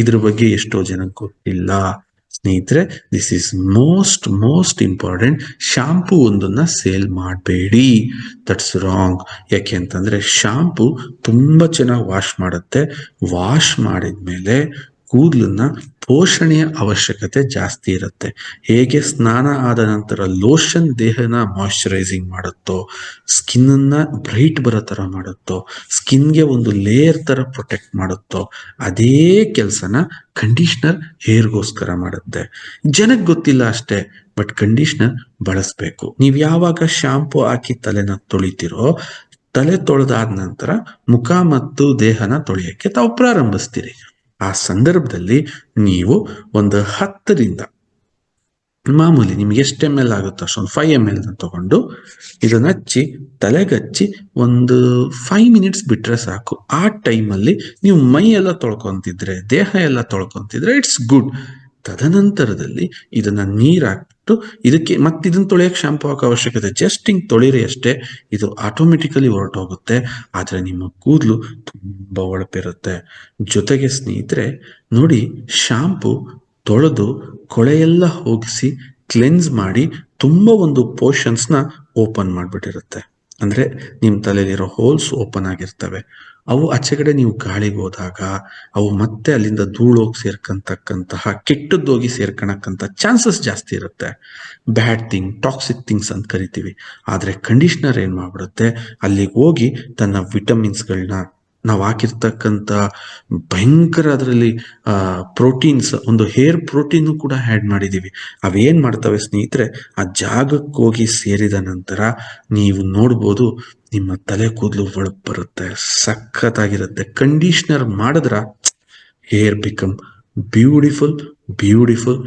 ಇದ್ರ ಬಗ್ಗೆ ಎಷ್ಟೋ ಜನ ಗೊತ್ತಿಲ್ಲ. ಸ್ನೇಹಿತರೆ this is most most important shampoo ಒಂದನ್ನ ಸೇಲ್ ಮಾಡಬೇಡಿ. ದಟ್ಸ್ ರಾಂಗ್ ಯಾಕೆ ಅಂತಂದ್ರೆ ಶಾಂಪೂ ತುಂಬಾ ಚೆನ್ನಾಗಿ ವಾಶ್ ಮಾಡುತ್ತೆ. ವಾಶ್ ಮಾಡಿದ್ಮೇಲೆ ಕೂದಲನ್ನ ಪೋಷಣೆಯ ಅವಶ್ಯಕತೆ ಜಾಸ್ತಿ ಇರುತ್ತೆ. ಹೇಗೆ ಸ್ನಾನ ಆದ ನಂತರ ಲೋಷನ್ ದೇಹನ ಮಾಯಶ್ಚರೈಸಿಂಗ್ ಮಾಡುತ್ತೋ ಸ್ಕಿನ್ ಅನ್ನ ಬ್ರೈಟ್ ಬರೋ ಥರ ಮಾಡುತ್ತೋ, ಸ್ಕಿನ್ಗೆ ಒಂದು ಲೇಯರ್ ತರ ಪ್ರೊಟೆಕ್ಟ್ ಮಾಡುತ್ತೋ, ಅದೇ ಕೆಲಸನ ಕಂಡೀಷ್ನರ್ ಹೇರ್ಗೋಸ್ಕರ ಮಾಡುತ್ತೆ. ಜನಕ್ಕೆ ಗೊತ್ತಿಲ್ಲ ಅಷ್ಟೇ ಬಟ್ ಕಂಡೀಷ್ನರ್ ಬಳಸಬೇಕು. ನೀವು ಯಾವಾಗ ಶಾಂಪು ಹಾಕಿ ತಲೆನ ತೊಳಿತಿರೋ, ತಲೆ ತೊಳೆದಾದ ನಂತರ ಮುಖ ಮತ್ತು ದೇಹನ ತೊಳೆಯಕ್ಕೆ ತಾವು ಪ್ರಾರಂಭಿಸ್ತೀರಿ. ಆ ಸಂದರ್ಭದಲ್ಲಿ ನೀವು ಒಂದು ಹತ್ತರಿಂದ, ಮಾಮೂಲಿ ನಿಮ್ಗೆ ಎಷ್ಟು ಎಂ ಎಲ್ ಆಗುತ್ತೋ ಅಷ್ಟೊಂದು ಫೈವ್ ಎಂ ಎಲ್ ತಗೊಂಡು ಇದನ್ನ ಹಚ್ಚಿ, ತಲೆಗಚ್ಚಿ ಒಂದು ಫೈವ್ ಮಿನಿಟ್ಸ್ ಬಿಟ್ರೆ ಸಾಕು. ಆ ಟೈಮಲ್ಲಿ ನೀವು ಮೈ ಎಲ್ಲ ತೊಳ್ಕೊಂತಿದ್ರೆ, ದೇಹ ಎಲ್ಲ ತೊಳ್ಕೊಂತಿದ್ರೆ ಇಟ್ಸ್ ಗುಡ್ ತದನಂತರದಲ್ಲಿ ಇದನ್ನ ನೀರಾಕ್ಬಿಟ್ಟು ಇದಕ್ಕೆ ಮತ್ತೆ ಇದನ್ನ ತೊಳೆಯಕ್ಕೆ ಶಾಂಪು ಹಾಕೋ ಅವಶ್ಯಕತೆ ಜಸ್ಟ್ ಹಿಂಗ್ ತೊಳಿರಿ ಅಷ್ಟೇ ಇದು ಆಟೋಮೆಟಿಕಲಿ ಹೊರಟೋಗುತ್ತೆ. ಆದರೆ ನಿಮ್ಮ ಕೂದಲು ತುಂಬಾ ಒಳಪಿರುತ್ತೆ. ಜೊತೆಗೆ ಸ್ನೇಹಿತರೆ, ನೋಡಿ ಶಾಂಪು ತೊಳೆದು ಕೊಳೆಯೆಲ್ಲ ಹೋಗಿಸಿ ಕ್ಲೆನ್ಸ್ ಮಾಡಿ ತುಂಬಾ ಒಂದು ಪೋರ್ಷನ್ಸ್ನ ಓಪನ್ ಮಾಡಿಬಿಟ್ಟಿರುತ್ತೆ. ಅಂದ್ರೆ ನಿಮ್ಮ ತಲೆಯಲ್ಲಿರೋ ಹೋಲ್ಸ್ ಓಪನ್ ಆಗಿರ್ತವೆ. ಅವು ಆಚೆ ಕಡೆ ನೀವು ಗಾಳಿಗೆ ಹೋದಾಗ, ಅವು ಮತ್ತೆ ಅಲ್ಲಿಂದ ಧೂಳೋಗಿ ಸೇರ್ಕಂತಕ್ಕಂತಹ, ಕೆಟ್ಟದ್ದೋಗಿ ಸೇರ್ಕೊಳಕ್ಕಂತ ಚಾನ್ಸಸ್ ಜಾಸ್ತಿ ಇರುತ್ತೆ. ಬ್ಯಾಡ್ ಥಿಂಗ್ ಟಾಕ್ಸಿಕ್ ಥಿಂಗ್ಸ್ ಅಂತ ಕರಿತೀವಿ. ಆದರೆ ಕಂಡೀಷ್ನರ್ ಏನು ಮಾಡ್ಬಿಡುತ್ತೆ? ಅಲ್ಲಿಗೆ ಹೋಗಿ ತನ್ನ ವಿಟಮಿನ್ಸ್ಗಳನ್ನ ನಾವು ಹಾಕಿರ್ತಕ್ಕಂಥ ಭಯಂಕರ ಅದರಲ್ಲಿ ಪ್ರೋಟೀನ್ಸ್ ಒಂದು ಹೇರ್ ಪ್ರೋಟೀನ್ ಕೂಡ ಆ್ಯಡ್ ಮಾಡಿದ್ದೀವಿ ಅವೇನ್ ಮಾಡ್ತವೆ ಸ್ನೇಹಿತರೆ, ಆ ಜಾಗಕ್ಕೆ ಹೋಗಿ ಸೇರಿದ ನಂತರ ನೀವು ನೋಡ್ಬೋದು ನಿಮ್ಮ ತಲೆ ಕೂದಲು ಒಳಗ್ ಬರುತ್ತೆ, ಸಖತ್ತಾಗಿರುತ್ತೆ. ಕಂಡೀಷ್ನರ್ ಮಾಡಿದ್ರ ಹೇರ್ ಬಿಕಮ್ ಬ್ಯೂಟಿಫುಲ್ ಬ್ಯೂಟಿಫುಲ್